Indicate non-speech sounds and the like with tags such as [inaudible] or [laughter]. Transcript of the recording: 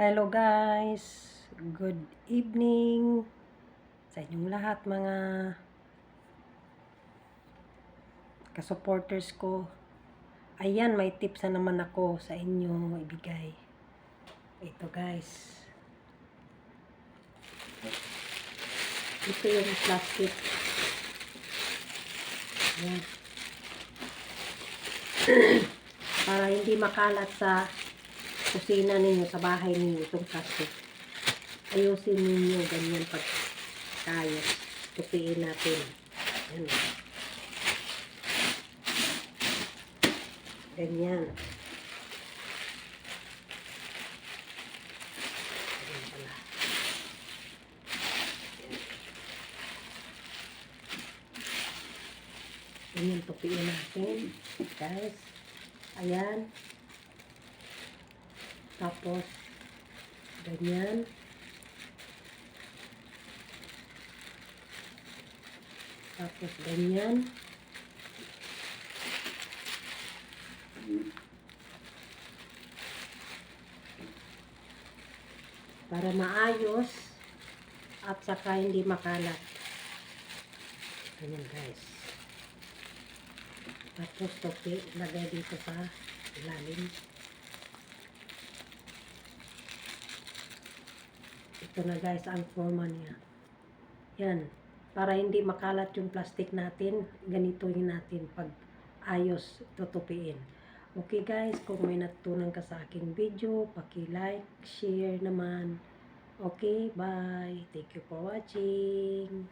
Hello guys! Good evening sa inyong lahat mga kasupporters ko. Ayan, may tips na naman ako sa inyo ibigay. Ito guys. Ito yung plastic. [clears throat] Para hindi makalat sa kusina ninyo, sa bahay ninyo, itong plastic. Ayusin ninyo ganyan pag tayo. Tupiin natin. Yan. Ganyan. Ganyan pala. Ganyan tupiin natin. Guys. Ayan. Tapos, ganyan. Tapos, ganyan. Para maayos at saka hindi makalat. Ganyan guys. Tapos, topi, lagay dito sa ilalim. Ito na guys ang forma niya. Yan. Para hindi makalat yung plastic natin, ganituhin natin pag ayos tutupiin. Okay guys, kung may natutunan ka sa aking video, paki-like, share naman. Okay, bye. Thank you for watching.